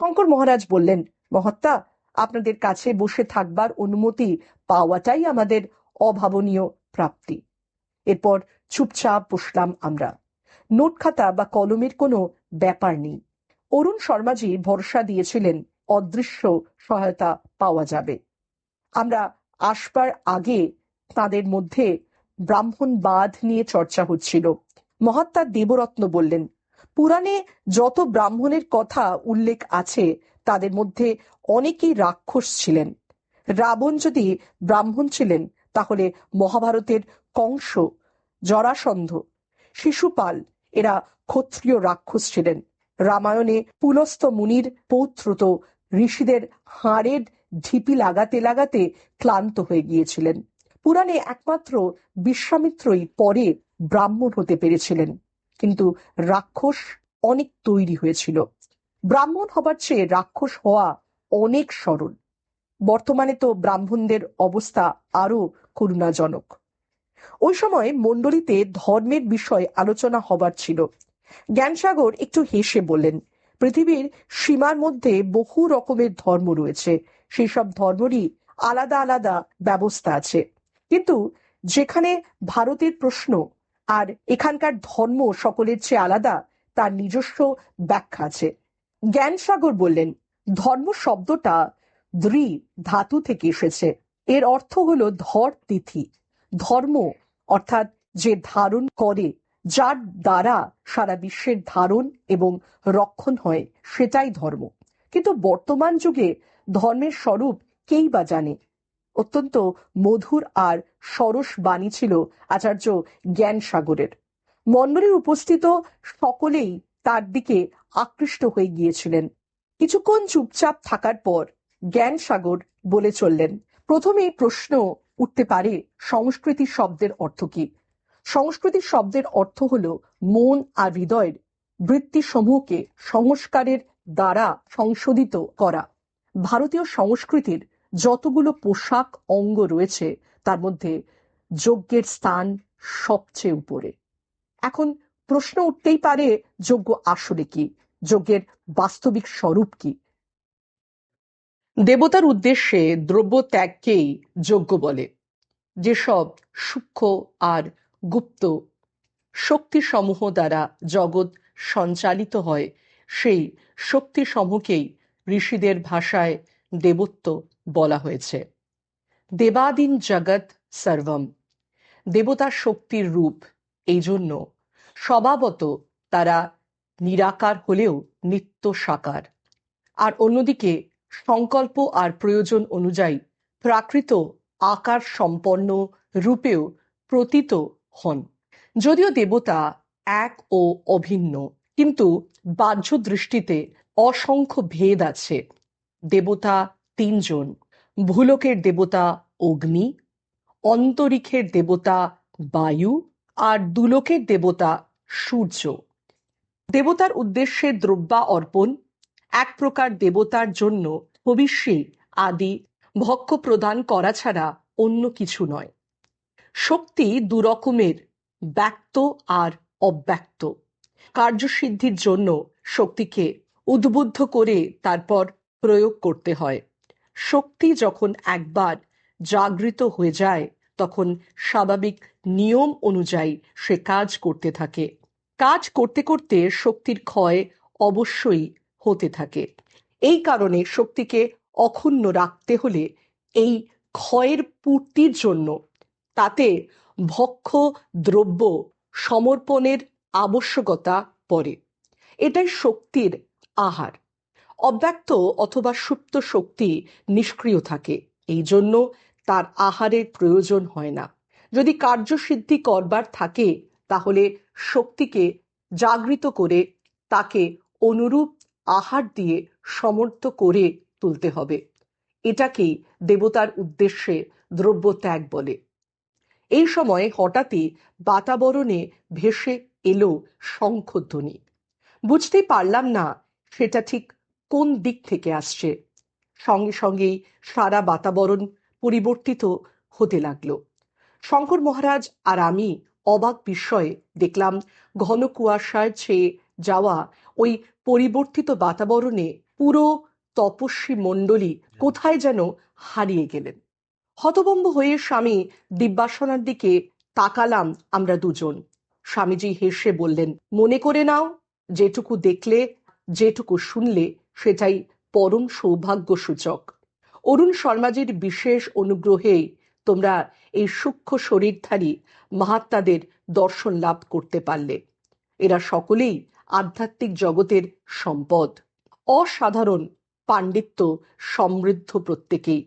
শঙ্কর মহারাজ বললেন, মহাত্মা, আপনাদের কাছে বসে থাকবার অনুমতি পাওয়াটাই আমাদের অভাবনীয় প্রাপ্তি। এরপর চুপচাপ বসলাম আমরা। নোট খাতা বা কলমের কোনো ব্যাপার নেই। অরুণ শর্মাজি ভরসা দিয়েছিলেন, অদৃশ্য সহায়তা পাওয়া যাবে। আমরা আসবার আগে তাদের মধ্যে ব্রাহ্মণবাদ নিয়ে চর্চা হচ্ছিল। মহাত্মা দেবরত্ন বললেন পুরাণে যত ব্রাহ্মণের কথা উল্লেখ আছে, তাদের মধ্যে অনেকেই রাক্ষস ছিলেন। রাবণ যদি ব্রাহ্মণ ছিলেন, তাহলে মহাভারতের কংস, জরাসন্ধ, শিশুপাল, এরা ক্ষত্রিয় রাক্ষস ছিলেন। রামায়ণে পুলস্ত মুনির পৌত্র তো ঋষিদের হাড়ের ঢিপি লাগাতে লাগাতে ক্লান্ত হয়ে গিয়েছিলেন। পুরাণে একমাত্র বিশ্বামিত্রই পরে ব্রাহ্মণ হতে পেরেছিলেন। কিন্তু রাক্ষস অনেক তৈরি হয়েছিল। ব্রাহ্মণ হবার চেয়ে রাক্ষস হওয়া অনেক সরল। বর্তমানে তো ব্রাহ্মণদের অবস্থা আরও করুণাজনক। ওই সময় মণ্ডলীতে ধর্মের বিষয় আলোচনা হবার ছিল। জ্ঞানসাগর একটু হেসে বললেন, পৃথিবীর সীমার মধ্যে বহু রকমের ধর্ম রয়েছে। সেই সব ধর্মেরই আলাদা আলাদা ব্যবস্থা আছে। কিন্তু যেখানে ভারতের প্রশ্ন আর এখানকার ধর্ম সকলের চেয়ে আলাদা, তার নিজস্ব ব্যাখ্যা আছে। জ্ঞানসাগর বললেন, ধর্ম শব্দটা দ্রি ধাতু থেকে এসেছে। এর অর্থ হলো ধর তিথি। ধর্ম অর্থাৎ যে ধারণ করে, যার দ্বারা সারা বিশ্বের ধারণ এবং রক্ষণ হয়, সেটাই ধর্ম। কিন্তু বর্তমান যুগে ধর্মের স্বরূপ কেই বা জানে? অত্যন্ত মধুর আর সরস বাণী ছিল আচার্য জ্ঞান সাগরের মণ্ডলীর উপস্থিত সকলেই তার দিকে আকৃষ্ট হয়ে গিয়েছিলেন। কিছুক্ষণ চুপচাপ থাকার পর জ্ঞান সাগর বলে চললেন প্রথমেই প্রশ্ন উঠতে পারে সংস্কৃতি শব্দের অর্থ কি? সংস্কৃতি শব্দের অর্থ হল মন আর হৃদয়ের বৃত্তি সমূহকে সংস্কারের দ্বারা সংশোধিত করা। ভারতীয় সংস্কৃতির যতগুলো পোশাক অঙ্গ রয়েছে, তার মধ্যে যজ্ঞের স্থান সবচেয়ে উপরে। এখন প্রশ্ন উঠতেই পারে, যজ্ঞ আসলে কি? যজ্ঞের বাস্তবিক স্বরূপ কি? দেবতার উদ্দেশ্যে দ্রব্য ত্যাগকেই যজ্ঞ বলে। যেসব সূক্ষ্ম আর গুপ্ত শক্তিসমূহ দ্বারা জগৎ সঞ্চালিত হয়, সেই শক্তিসমূহকেই ঋষিদের ভাষায় দেবত্ব বলা হয়েছে। দেবাদিন জগৎ সর্বম। দেবতার শক্তির রূপ। এই জন্য স্বভাবত তারা নিরাকার হলেও নিত্য সাকার। আর অন্যদিকে সংকল্প আর প্রয়োজন অনুযায়ী প্রাকৃত আকার সম্পন্ন রূপেও প্রতীত হন। যদিও দেবতা এক ও অভিন্ন, কিন্তু বাহ্য দৃষ্টিতে অসংখ্য ভেদ আছে। দেবতা তিনজন, ভূলোকের দেবতা অগ্নি অন্তরিক্ষের দেবতা বায়ু আর দুলোকের দেবতা সূর্য। দেবতার উদ্দেশ্যে দ্রব্যা অর্পণ, এক প্রকার দেবতার জন্য ভবিষ্যে আদি ভক্ষ প্রদান করা ছাড়া অন্য কিছু নয়। শক্তি দুরকমের, ব্যক্ত আর অব্যক্ত। কার্যসিদ্ধির জন্য শক্তিকে উদ্বুদ্ধ করে তারপর প্রয়োগ করতে হয়। শক্তি যখন একবার জাগৃত হয়ে যায়, তখন স্বাভাবিক নিয়ম অনুযায়ী সে কাজ করতে থাকে। কাজ করতে করতে শক্তির ক্ষয় অবশ্যই হতে থাকে। এই কারণে শক্তিকে অক্ষুণ্ণ রাখতে হলে এই ক্ষয়ের পূর্তির জন্য তাতে ভক্ষ দ্রব্য সমর্পণের আবশ্যকতা পড়ে। এটাই শক্তির আহার। অব্যক্ত অথবা সুপ্ত শক্তি নিষ্ক্রিয় থাকে। এই জন্য তার আহারের প্রয়োজন হয় না। যদি কার্যসিদ্ধি করবার থাকে, তাহলে শক্তিকে জাগৃত করে তাকে অনুরূপ আহার দিয়ে সমর্থ করে তুলতে হবে। এটাকেই দেবতার উদ্দেশ্যে দ্রব্য ত্যাগ বলে। এই সময় হঠাৎই বাতাবরণে ভেসে এলো শঙ্খধ্বনি। বুঝতে পারলাম না সেটা ঠিক কোন দিক থেকে আসছে? সঙ্গে সঙ্গেই সারা বাতাবরণ পরিবর্তিত হতে লাগল। শঙ্কর মহারাজ আর আমি অবাক বিস্ময়ে দেখলাম, ঘন কুয়াশায় ছেয়ে যাওয়া ওই পরিবর্তিত বাতাবরণে পুরো তপস্বী মণ্ডলী কোথায় যেন হারিয়ে গেলেন। হতবম্ব হয়ে স্বামী দিব্যাসনার দিকে তাকালাম আমরা দুজন। স্বামীজি হেসে বললেন, মনে করে নাও, যেটুকু দেখলে, যেটুকু শুনলে সেটাই পরম সৌভাগ্য সূচক অরুণ শর্মাজির বিশেষ অনুগ্রহে তোমরা এই সূক্ষ্ম শরীরধারী মহাত্মাদের দর্শন লাভ করতে পারলে। এরা সকলেই আধ্যাত্মিক জগতের সম্পদ। অসাধারণ পাণ্ডিত্য সমৃদ্ধ প্রত্যেকেই।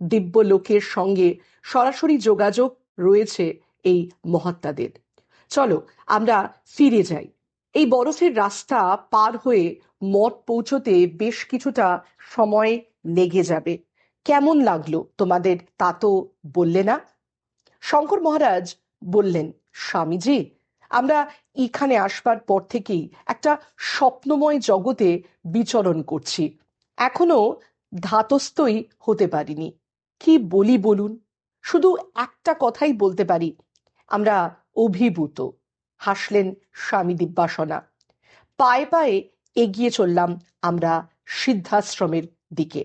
দিব্য লোকের সঙ্গে সরাসরি যোগাযোগ রয়েছে এই মহাত্মাদের। চলো আমরা ফিরে যাই। এই বরফের রাস্তা পার হয়ে মঠ পৌঁছতে বেশ কিছুটা সময় লেগে যাবে। কেমন লাগল তোমাদের তা তো বললে না? শঙ্কর মহারাজ বললেন, স্বামীজি, আমরা এখানে আসবার পর থেকেই একটা স্বপ্নময় জগতে বিচরণ করছি। এখনও ধাতস্থই হতে পারিনি। কি বলি বলুন? শুধু একটা কথাই বলতে পারি, আমরা অভিভূত। হাসলেন স্বামী দিব্যাসনা। পায়ে পায়ে এগিয়ে চললাম আমরা সিদ্ধাশ্রমের দিকে।